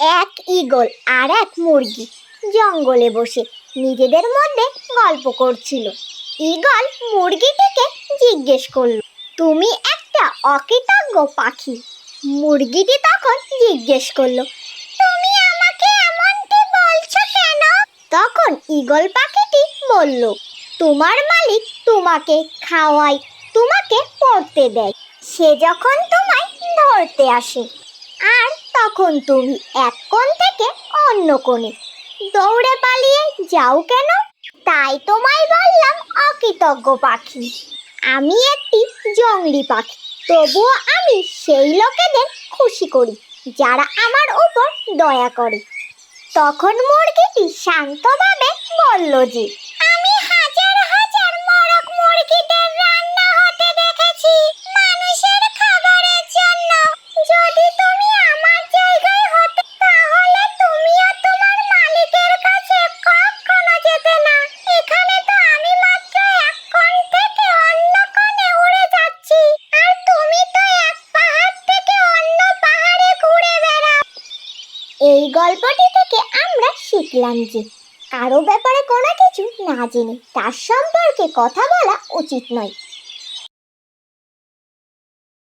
এক ঈগল আর এক মুরগি জঙ্গলে বসে নিজেদের মধ্যে গল্প করছিল। ঈগল মুরগিটিকে জিজ্ঞেস করল, তুমি একটা অকৃতজ্ঞ পাখি? মুরগিটি তখন জিজ্ঞেস করল, তুমি আমাকে এমনটি বলছো কেন? তখন ঈগল পাখিটি বলল, তোমার মালিক তোমাকে খাওয়ায়, তোমাকে পড়তে দেয়, সে যখন তোমায় ধরতে আসে তখন তুমি এক কোণ থেকে অন্য কোণে। দৌড়ে পালিয়ে যাও কেন? তাই তোমায় বললাম অকৃতজ্ঞ পাখি। আমি একটি জংলি পাখি। তবুও আমি সেই লোকেদের খুশি করি, যারা আমার উপর দয়া করে। তখন মুরগিটি শান্তভাবে বলল যে এই গল্পটি থেকে আমরা শিখলাম যে কারও ব্যাপারে কোনো কিছু না জেনে তার সম্পর্কে কথা বলা উচিত নয়।